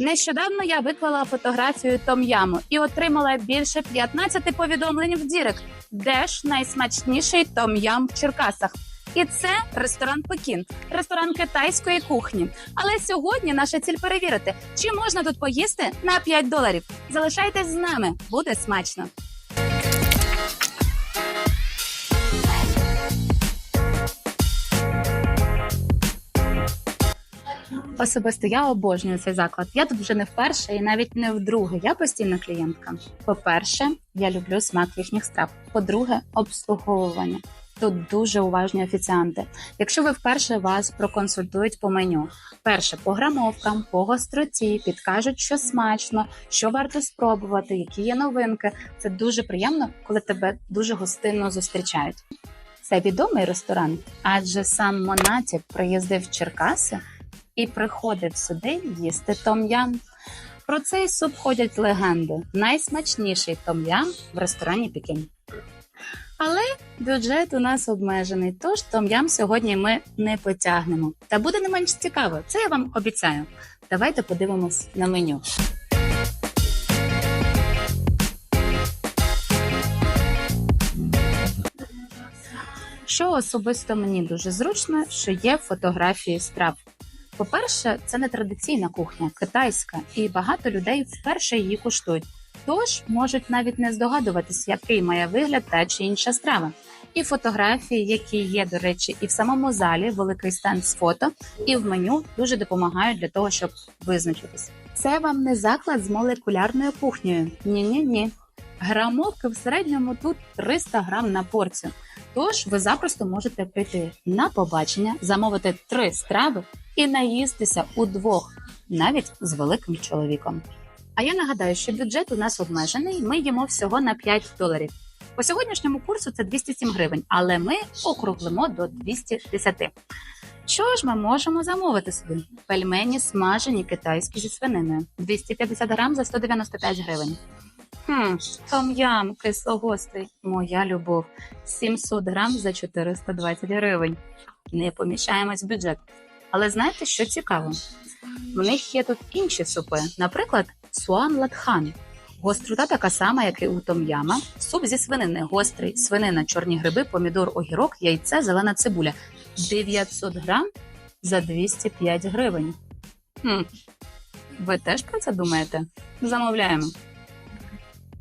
Нещодавно я виклала фотографію Том-Яму і отримала більше 15 повідомлень в Дірект. Де ж найсмачніший Том-Ям в Черкасах? І це ресторан Пекін, ресторан китайської кухні. Але сьогодні наша ціль перевірити, чи можна тут поїсти на 5 доларів. Залишайтесь з нами, буде смачно. Особисто я обожнюю цей заклад. Я тут вже не вперше і навіть не вдруге. Я постійна клієнтка. По-перше, я люблю смак їхніх страв. По-друге, обслуговування. Тут дуже уважні офіціанти. Якщо ви вперше вас проконсультують по меню, перше по грамовкам, по гостроті, підкажуть, що смачно, що варто спробувати, які є новинки. Це дуже приємно, коли тебе дуже гостинно зустрічають. Це відомий ресторан, адже сам Монаті приїздив в Черкаси і приходив сюди їсти том-ям. Про цей суп ходять легенди. Найсмачніший том-ям в ресторані Пекін. Але бюджет у нас обмежений, тож том-ям сьогодні ми не потягнемо. Та буде не менш цікаво, це я вам обіцяю. Давайте подивимось на меню. Що особисто мені дуже зручно, що є фотографії страв. По-перше, це не традиційна кухня, китайська, і багато людей вперше її куштують. Тож можуть навіть не здогадуватись, який має вигляд та чи інша страва. І фотографії, які є, до речі, і в самому залі великий стенд з фото, і в меню дуже допомагають для того, щоб визначитись. Це вам не заклад з молекулярною кухнею. Ні, ні, ні. Грамовки в середньому тут 300 грам на порцію. Тож ви запросто можете прийти на побачення, замовити три страви і наїстися удвох, навіть з великим чоловіком. А я нагадаю, що бюджет у нас обмежений. Ми їмо всього на 5 доларів. По сьогоднішньому курсу це 207 гривень, але ми округлимо до 210. Що ж ми можемо замовити собі? Пельмені смажені китайські зі свининою. 250 грам за 195 гривень. Хм, том-ям кислогострий. Моя любов. 700 грам за 420 гривень. Не поміщаємось в бюджет. Але знаєте, що цікаво? В них є тут інші супи, наприклад, суан латхан. Гострота така сама, як і у том-яма. Суп зі свинини гострий, свинина, чорні гриби, помідор, огірок, яйце, зелена цибуля. 900 грам за 205 гривень. Хм. Ви теж про це думаєте? Замовляємо.